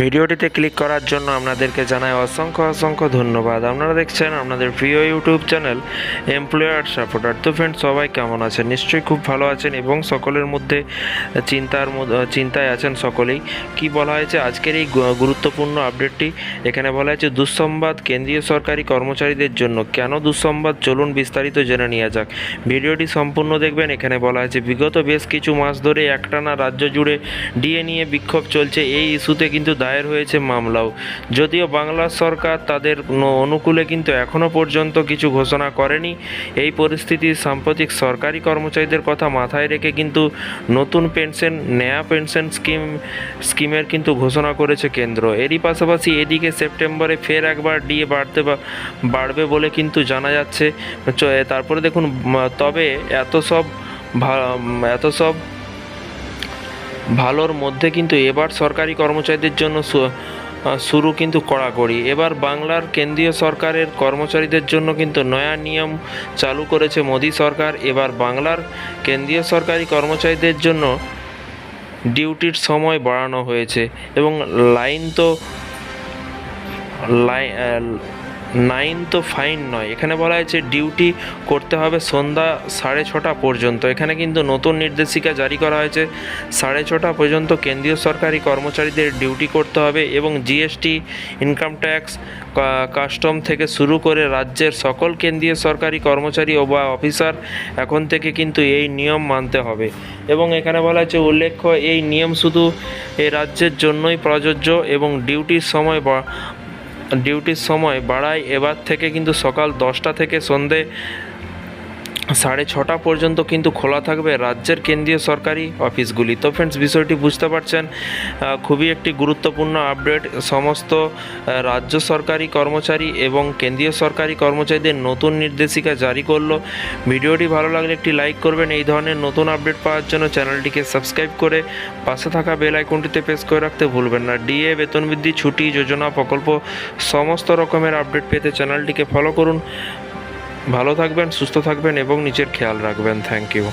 ভিডিওটিতে ক্লিক করার জন্য আপনাদেরকে জানাই অসংখ্য অসংখ্য ধন্যবাদ। আপনারা দেখছেন আপনাদের প্রিয় ইউটিউব চ্যানেল এমপ্লয়ার সাপোর্টার তো ফ্রেন্ড সবাই কেমন আছেন? নিশ্চয়ই খুব ভালো আছেন এবং সকলের মধ্যে চিন্তার চিন্তায় আছেন সকলেই। কি বলা হয়েছে? আজকের এই গুরুত্বপূর্ণ আপডেটটি এখানে বলা হয়েছে, দুঃসংবাদ কেন্দ্রীয় সরকারি কর্মচারীদের জন্য। কেন দুঃসংবাদ? চলুন বিস্তারিত জেনে নেওয়া যাক। ভিডিওটি সম্পূর্ণ দেখবেন। এখানে বলা হয়েছে, বিগত বেশ কিছু মাস ধরে একটানা রাজ্য জুড়ে ডিএ নিয়ে বিক্ষোভ চলছে। এই ইস্যুতে কিন্তু দায়ের হয়েছে মামলাও। যদিও বাংলা সরকার তাদের অনুকূলে কিন্তু এখনও পর্যন্ত কিছু ঘোষণা করেনি। এই পরিস্থিতি সাম্প্রতিক সরকারি কর্মচারীদের কথা মাথায় রেখে কিন্তু নতুন পেনশন, নয়া পেনশন স্কিম, স্কিমের কিন্তু ঘোষণা করেছে কেন্দ্র। এরই পাশাপাশি এদিকে সেপ্টেম্বরে ফের একবার ডিএ বাড়তে বাড়বে বলে কিন্তু জানা যাচ্ছে। তারপরে দেখুন তবে এত সব এত সব ভালোর মধ্যে কিন্তু এবার সরকারি কর্মচারীদের জন্য শুরু কিন্তু কড়াকড়ি। এবার বাংলার কেন্দ্রীয় সরকারের কর্মচারীদের জন্য কিন্তু নয়া নিয়ম চালু করেছে মোদী সরকার। এবার বাংলার কেন্দ্রীয় সরকারি কর্মচারীদের জন্য ডিউটির সময় বাড়ানো হয়েছে এবং লাইন তো, লাই নাইন তো ফাইন নয়। এখানে বলা হয়েছে ডিউটি করতে হবে সন্ধ্যা সাড়ে ছটা পর্যন্ত। এখানে কিন্তু নতুন নির্দেশিকা জারি করা হয়েছে। সাড়ে ছটা পর্যন্ত কেন্দ্রীয় সরকারি কর্মচারীদের ডিউটি করতে হবে এবং জিএসটি ইনকাম ট্যাক্স কাস্টম থেকে শুরু করে রাজ্যের সকল কেন্দ্রীয় সরকারি কর্মচারী ও বা অফিসার এখন থেকে কিন্তু এই নিয়ম মানতে হবে। এবং এখানে বলা হয়েছে উল্লেখ্য, এই নিয়ম শুধু এই রাজ্যের জন্যই প্রযোজ্য এবং ডিউটির সময় ডিউটির সময় বাড়ায় এবার থেকে কিন্তু সকাল দশটা থেকে সন্ধে সাড়ে ছটা পর্যন্ত কিন্তু খোলা থাকবে রাজ্যের কেন্দ্রীয় সরকারি অফিসগুলি। তো ফ্রেন্ডস বিষয়টি বুঝতে পারছেন খুবই একটি গুরুত্বপূর্ণ আপডেট সমস্ত রাজ্য সরকারি কর্মচারী এবং কেন্দ্রীয় সরকারি কর্মচারীদের নতুন নির্দেশিকা জারি করল। ভিডিওটি ভালো লাগলে একটি লাইক করবেন। এই ধরনের নতুন আপডেট পাওয়ার জন্য চ্যানেলটিকে সাবস্ক্রাইব করে পাশে থাকা বেল আইকনটিতে প্রেস করে রাখতে ভুলবেন না। ডিএ বেতন বৃদ্ধি, ছুটি, যোজনা, প্রকল্প, সমস্ত রকমের আপডেট পেতে চ্যানেলটিকে ফলো করুন। ভালো থাকবেন সুস্থ থাকবেন এবং নিজের খেয়াল রাখবেন। Thank you